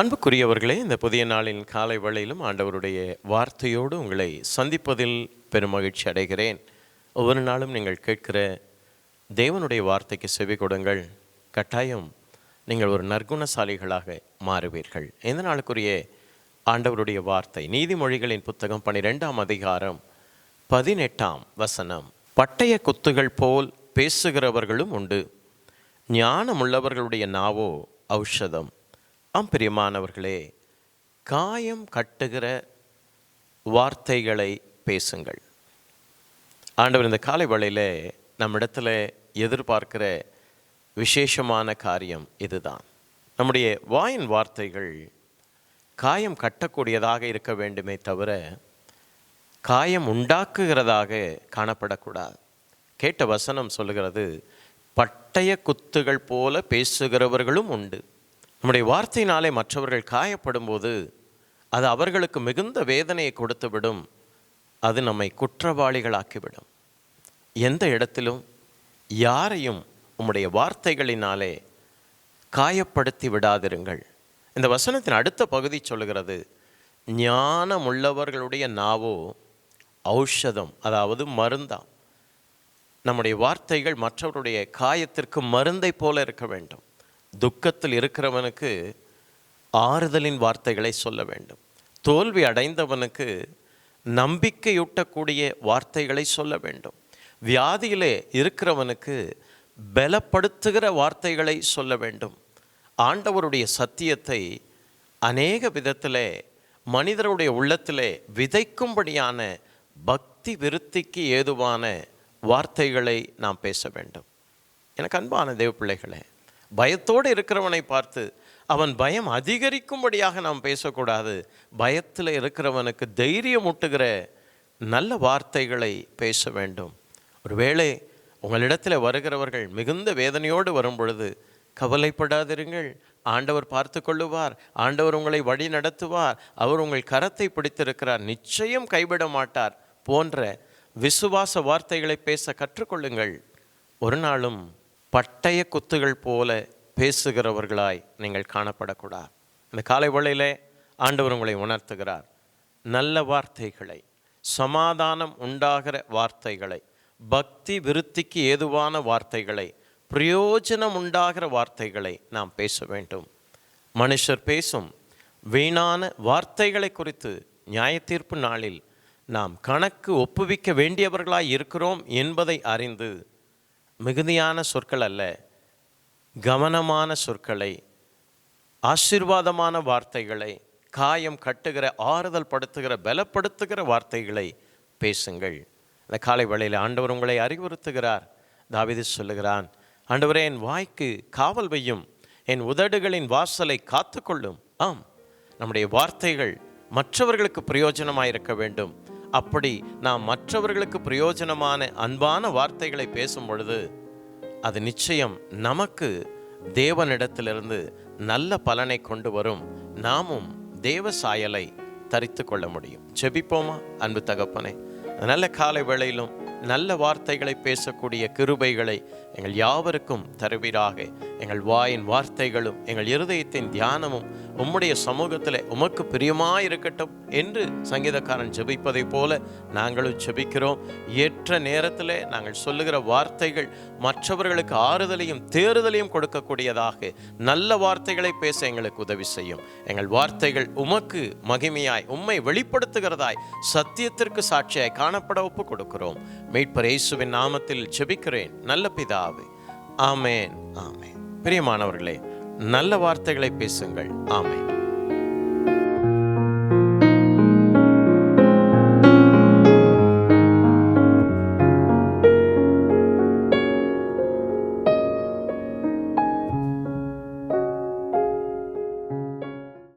அன்புக்குரியவர்களே இந்த புதிய நாளின் காலை வேளையிலும் ஆண்டவருடைய வார்த்தையோடு உங்களை சந்திப்பதில் பெருமகிழ்ச்சி அடைகிறேன். ஒவ்வொரு நாளும் நீங்கள் கேட்கிற தேவனுடைய வார்த்தைக்கு செவி கொடுங்கள். கட்டாயம் நீங்கள் ஒரு நற்குணசாலிகளாக மாறுவீர்கள். இந்த நாளுக்குரிய ஆண்டவருடைய வார்த்தை நீதிமொழிகளின் புத்தகம் பனிரெண்டாம் அதிகாரம் பதினெட்டாம் வசனம். பட்டய குத்துகள் போல் பேசுகிறவர்களும் உண்டு. ஞானமுள்ளவர்களுடைய நாவோ ஔஷதம். ஆம் பிரியமானவர்களே காயம் கட்டுகிற வார்த்தைகளை பேசுங்கள். ஆண்டவர் இந்த காலை வழியில் நம்மிடத்தில் எதிர்பார்க்கிற விசேஷமான காரியம் இதுதான். நம்முடைய வாயின் வார்த்தைகள் காயம் கட்டக்கூடியதாக இருக்க வேண்டுமே தவிர காயம் உண்டாக்குகிறதாக காணப்படக்கூடாது. கேட்ட வசனம் சொல்லுகிறது பட்டய குத்துகள் போல பேசுகிறவர்களும் உண்டு. நம்முடைய வார்த்தையினாலே மற்றவர்கள் காயப்படும் போது அது அவர்களுக்கு மிகுந்த வேதனையை கொடுத்துவிடும். அது நம்மை குற்றவாளிகளாக்கிவிடும். எந்த இடத்திலும் யாரையும் உம்முடைய வார்த்தைகளினாலே காயப்படுத்தி விடாதிருங்கள். இந்த வசனத்தின் அடுத்த பகுதி சொல்லுகிறது ஞானமுள்ளவர்களுடைய நாவோ ஔஷதம் அதாவது மருந்தாம். நம்முடைய வார்த்தைகள் மற்றவருடைய காயத்திற்கு மருந்தை போல இருக்க வேண்டும். துக்கத்தில் இருக்கிறவனுக்கு ஆறுதலின் வார்த்தைகளை சொல்ல வேண்டும். தோல்வி அடைந்தவனுக்கு நம்பிக்கையூட்டக்கூடிய வார்த்தைகளை சொல்ல வேண்டும். வியாதியிலே இருக்கிறவனுக்கு பலப்படுத்துகிற வார்த்தைகளை சொல்ல வேண்டும். ஆண்டவருடைய சத்தியத்தை அநேக விதத்திலே மனிதருடைய உள்ளத்திலே விதைக்கும்படியான பக்தி விருத்திக்கு ஏதுவான வார்த்தைகளை நாம் பேச வேண்டும். எனக்கு அன்பான தேவ பிள்ளைகளே பயத்தோடு இருக்கிறவனை பார்த்து அவன் பயம் அதிகரிக்கும்படியாக நாம் பேசக்கூடாது. பயத்தில் இருக்கிறவனுக்கு தைரியம் ஊட்டுகிற நல்ல வார்த்தைகளை பேச வேண்டும். ஒருவேளை உங்களிடத்தில் வருகிறவர்கள் மிகுந்த வேதனையோடு வரும் பொழுது கவலைப்படாதிருங்கள். ஆண்டவர் பார்த்து கொள்ளுவார். ஆண்டவர் உங்களை வழி நடத்துவார். அவர் உங்கள் கரத்தை பிடித்திருக்கிறார். நிச்சயம் கைவிட மாட்டார் போன்ற விசுவாச வார்த்தைகளை பேச கற்றுக்கொள்ளுங்கள். ஒரு நாளும் பட்டய குத்துகள் போல பேசுகிறவர்களாய் நீங்கள் காணப்படக்கூடாது. இந்த காலை வேளையிலே ஆண்டவர் உங்களை உணர்த்துகிறார். நல்ல வார்த்தைகளை சமாதானம் உண்டாகிற வார்த்தைகளை பக்தி விருத்திக்கு ஏதுவான வார்த்தைகளை பிரயோஜனம் உண்டாகிற வார்த்தைகளை நாம் பேச வேண்டும். மனுஷர் பேசும் வீணான வார்த்தைகளை குறித்து நியாயத்தீர்ப்பு நாளில் நாம் கணக்கு ஒப்புவிக்க வேண்டியவர்களாய் இருக்கிறோம் என்பதை அறிந்து மிகுதியான சொற்கள் அல்ல கவனமான சொற்களை ஆசீர்வாதமான வார்த்தைகளை காயம் கட்டுகிற ஆறுதல் படுத்துகிற பலப்படுத்துகிற வார்த்தைகளை பேசுங்கள். இந்த காலை வேளையில் ஆண்டவர் உங்களை அறிவுறுத்துகிறார். தாவிது சொல்லுகிறான் ஆண்டவரே என் வாய்க்கு காவல் வையும் என் உதடுகளின் வாசலை காத்துக்கொள்ளும். ஆம் நம்முடைய வார்த்தைகள் மற்றவர்களுக்கு பிரயோஜனமாக இருக்க வேண்டும். அப்படி நாம் மற்றவர்களுக்கு பிரயோஜனமான அன்பான வார்த்தைகளை பேசும் பொழுது அது நிச்சயம் நமக்கு தேவனிடத்திலிருந்து நல்ல பலனை கொண்டு வரும். நாமும் தேவ சாயலை தரித்து கொள்ள முடியும். ஜெபிப்போமா? அன்பு தகப்பனே நல்ல காலை வேளையிலும் நல்ல வார்த்தைகளை பேசக்கூடிய கிருபைகளை எங்கள் யாவருக்கும் தருவீராக. எங்கள் வாயின் வார்த்தைகளும் எங்கள் இருதயத்தின் தியானமும் உம்முடைய சமூகத்தில் உமக்கு பிரியமாக இருக்கட்டும் என்று சங்கீதக்காரன் ஜெபிப்பதைப் போல நாங்களும் ஜெபிக்கிறோம். ஏற்ற நேரத்தில் நாங்கள் சொல்லுகிற வார்த்தைகள் மற்றவர்களுக்கு ஆறுதலையும் தேறுதலையும் கொடுக்கக்கூடியதாக நல்ல வார்த்தைகளை பேச எங்களுக்கு உதவி செய்யும். எங்கள் வார்த்தைகள் உமக்கு மகிமையாய் உம்மை வெளிப்படுத்துகிறதாய் சத்தியத்திற்கு சாட்சியாய் காணப்பட ஒப்பு கொடுக்கிறோம். மீட்பர் இயேசுவின் நாமத்தில் ஜெபிக்கிறேன். நல்ல பிதாவே. ஆமேன். ஆமேன். பிரியமானவர்களே நல்ல வார்த்தைகளை பேசுங்கள். ஆமை